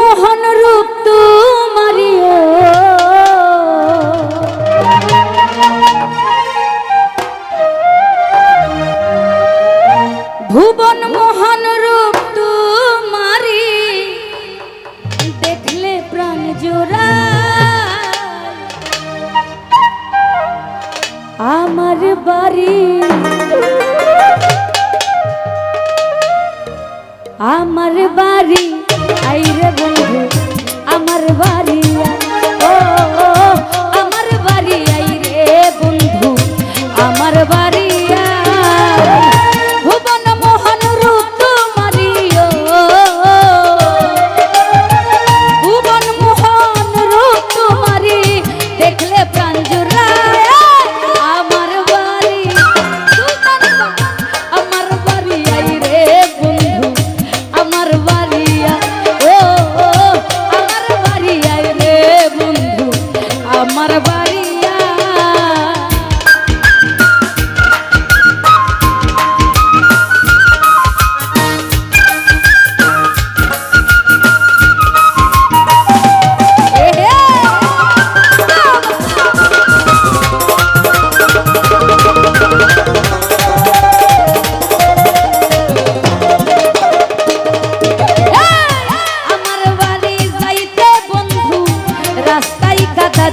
মোহন রূপ তোমারিও ভুবন মোহন রূপ তোমারি দেখলে প্রাণ জোড়া। আমার বাড়ি আমার বাড়ি, আইরে barrio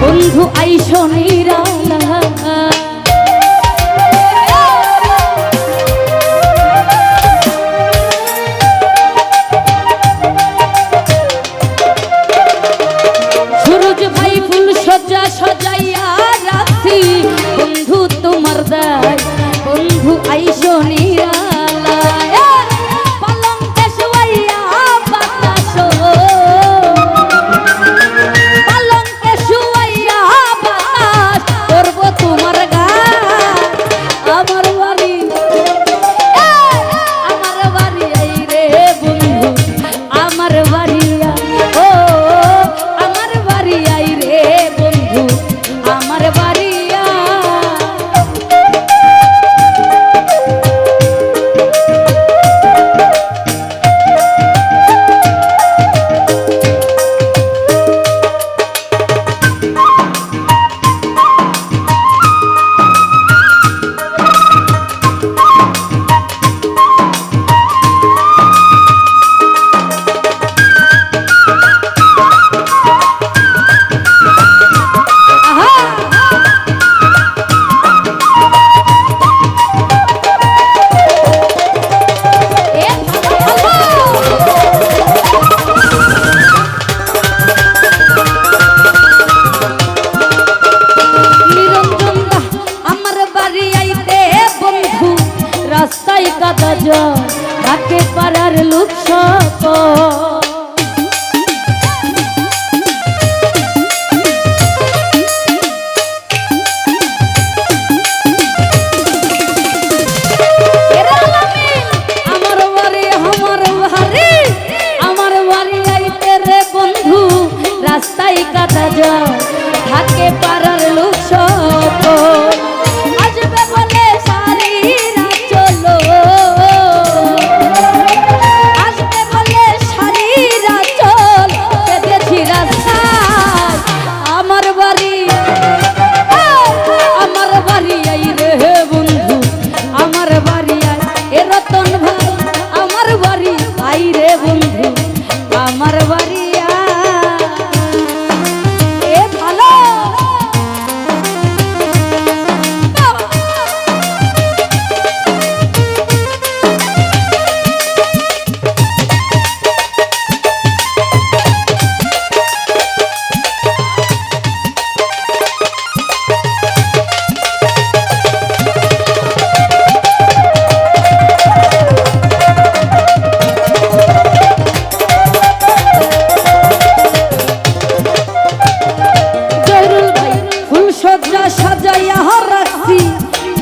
বন্ধু আইসো নিরালা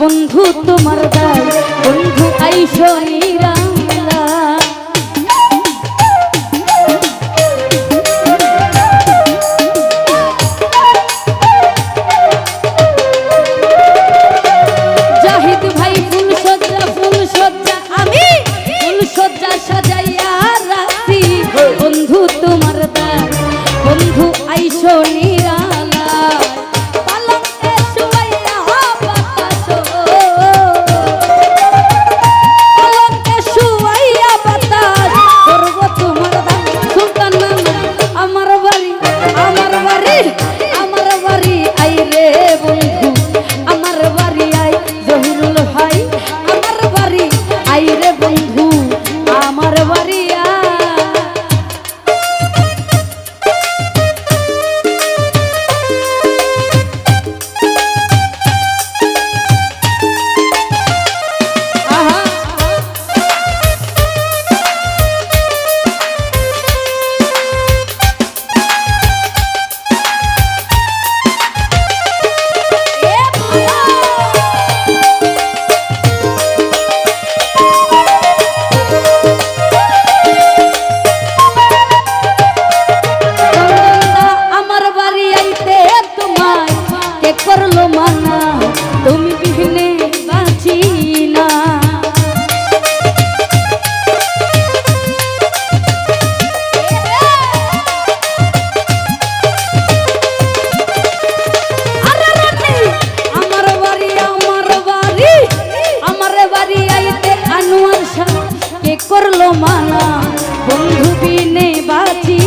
বন্ধু তোমার দায় বন্ধু আইসো মানা বন্ধু বিনে বাঁচি।